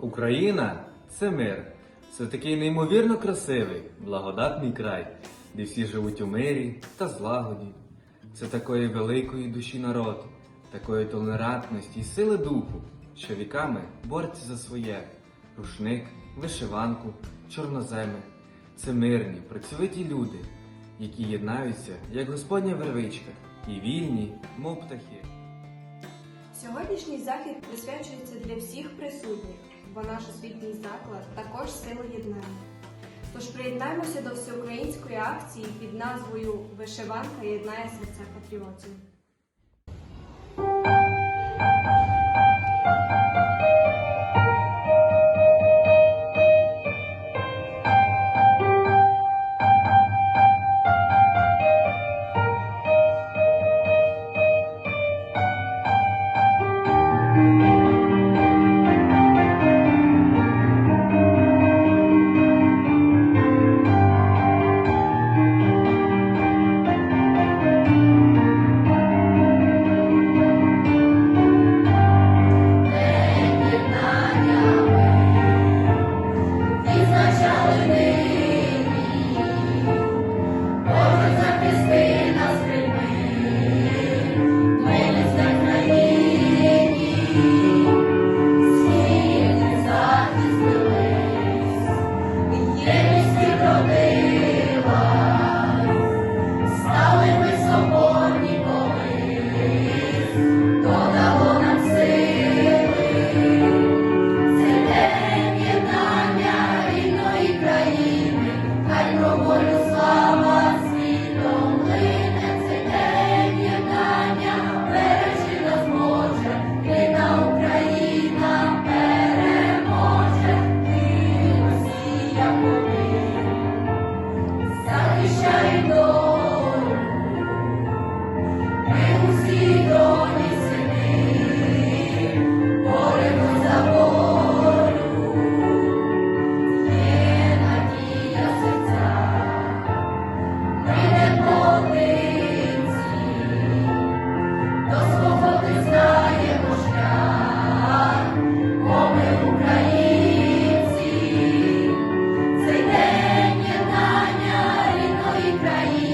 Україна це мир. Це такий неймовірно красивий, благодатний край, де всі живуть у мирі та злагоді. Це такої великої душі народ, такої толерантності і сили духу, що віками бореться за своє рушник, вишиванку, чорноземи. Це мирні, працьовиті люди, які єднаються, як Господня вервичка, і вільні, мов птахи. Сьогоднішній захід присвячується для всіх присутніх, бо наш освітній заклад також сила єднання. Тож приєднаємося до всеукраїнської акції під назвою Вишиванка єднає серця патріотів.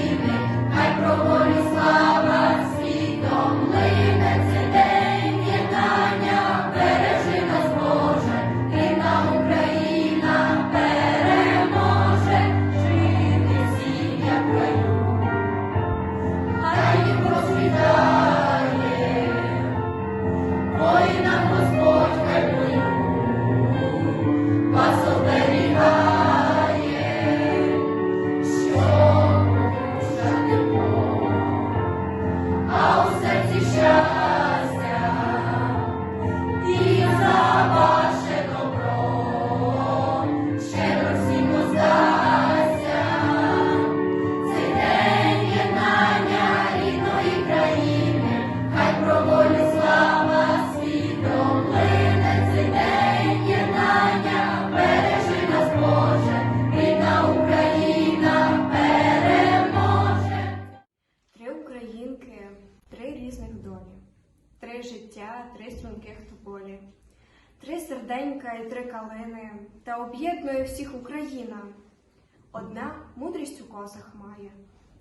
Три серденька і три калини, та об'єднує всіх Україна. Одна мудрість у косах має,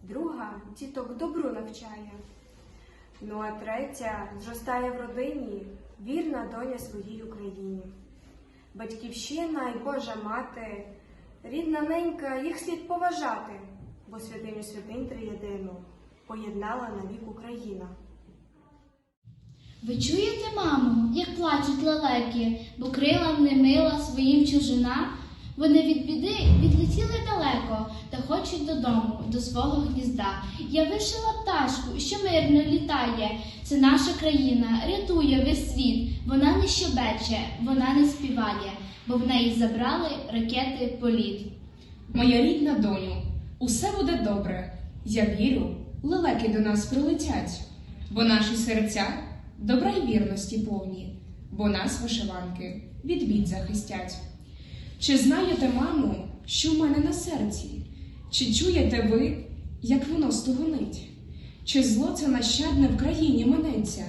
друга діток добру навчає. Ну а третя зростає в родині, вірна доня своїй Україні. Батьківщина і Божа мати, рідна ненька, їх слід поважати, бо святиню святинь триєдину поєднала навік Україна. Ви чуєте, мамо, як плачуть лелеки, бо крилам не мила своїм чужина? Вони від біди відлетіли далеко та хочуть додому, до свого гнізда. Я вишила пташку, що мирно літає. Це наша країна, рятує весь світ. Вона не щебече, вона не співає, бо в неї забрали ракети політ. Моя рідна доню, усе буде добре. Я вірю, лелеки до нас прилетять, бо наші серця добра й вірності повні, бо нас вишиванки від бід захистять. Чи знаєте, мамо, що в мене на серці? Чи чуєте ви, як воно стогонить? Чи зло це нащадне в країні минеться?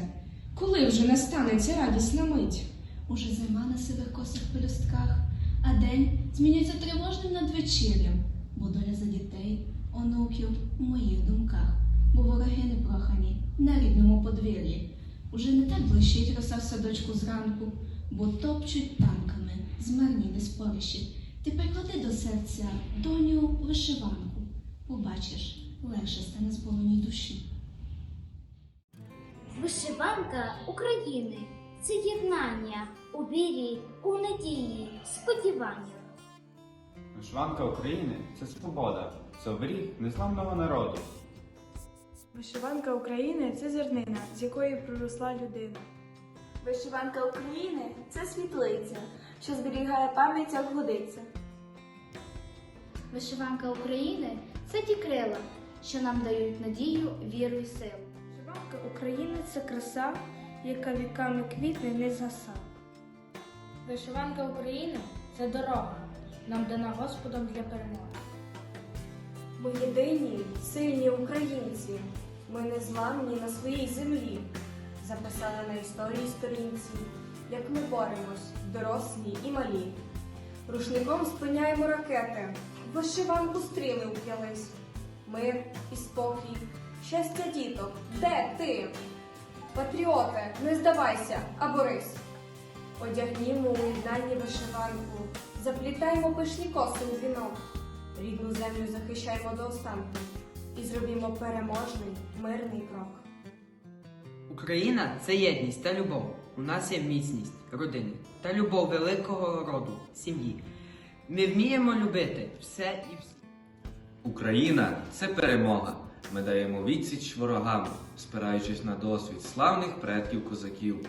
Коли вже настанеться радісна мить? Уже зима на сивих косих пелюстках, а день змінюється тривожним надвечір'ям, бо доля за дітей, онуків у моїх думках, бо вороги непрохані на рідному подвір'ї. Уже не так блищить роса в садочку зранку, бо топчуть танками змарні спориші. Ти приклади до серця доню вишиванку. Побачиш, легше стане зболеній душі. Вишиванка України це єднання у вірі, у надії, сподіваннях. Вишиванка України це свобода, це оберіг незламного народу. Вишиванка України це зернина, з якої проросла людина. Вишиванка України це світлиця, що зберігає пам'ять, як годиться. Вишиванка України це ті крила, що нам дають надію, віру і силу. Вишиванка України це краса, яка віками квітне не згаса. Вишиванка України це дорога, нам дана Господом для перемоги. Ми єдині, сильні українці. Ми незламні на своїй землі. Записали на історії сторінці, як ми боремось, дорослі і малі. Рушником спиняємо ракети, вишиванку стріли уп'ялись. Мир і спокій, щастя діток, де ти? Патріоте, не здавайся, а борись. Одягнімо у єднанні вишиванку, заплітаємо пишні коси у вінок. Рідну землю захищаємо до останку і зробімо переможний мирний крок. Україна це єдність та любов. У нас є міцність родини та любов великого роду, сім'ї. Ми вміємо любити все і всі. Україна це перемога. Ми даємо відсіч ворогам, спираючись на досвід славних предків козаків.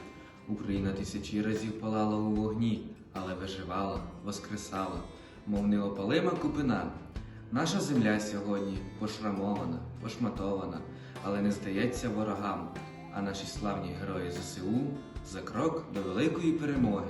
Україна тисячі разів палала у вогні, але виживала, воскресала, мов неопалима купина. Наша земля сьогодні пошрамована, пошматована, але не здається ворогам. А наші славні герої ЗСУ за крок до великої перемоги.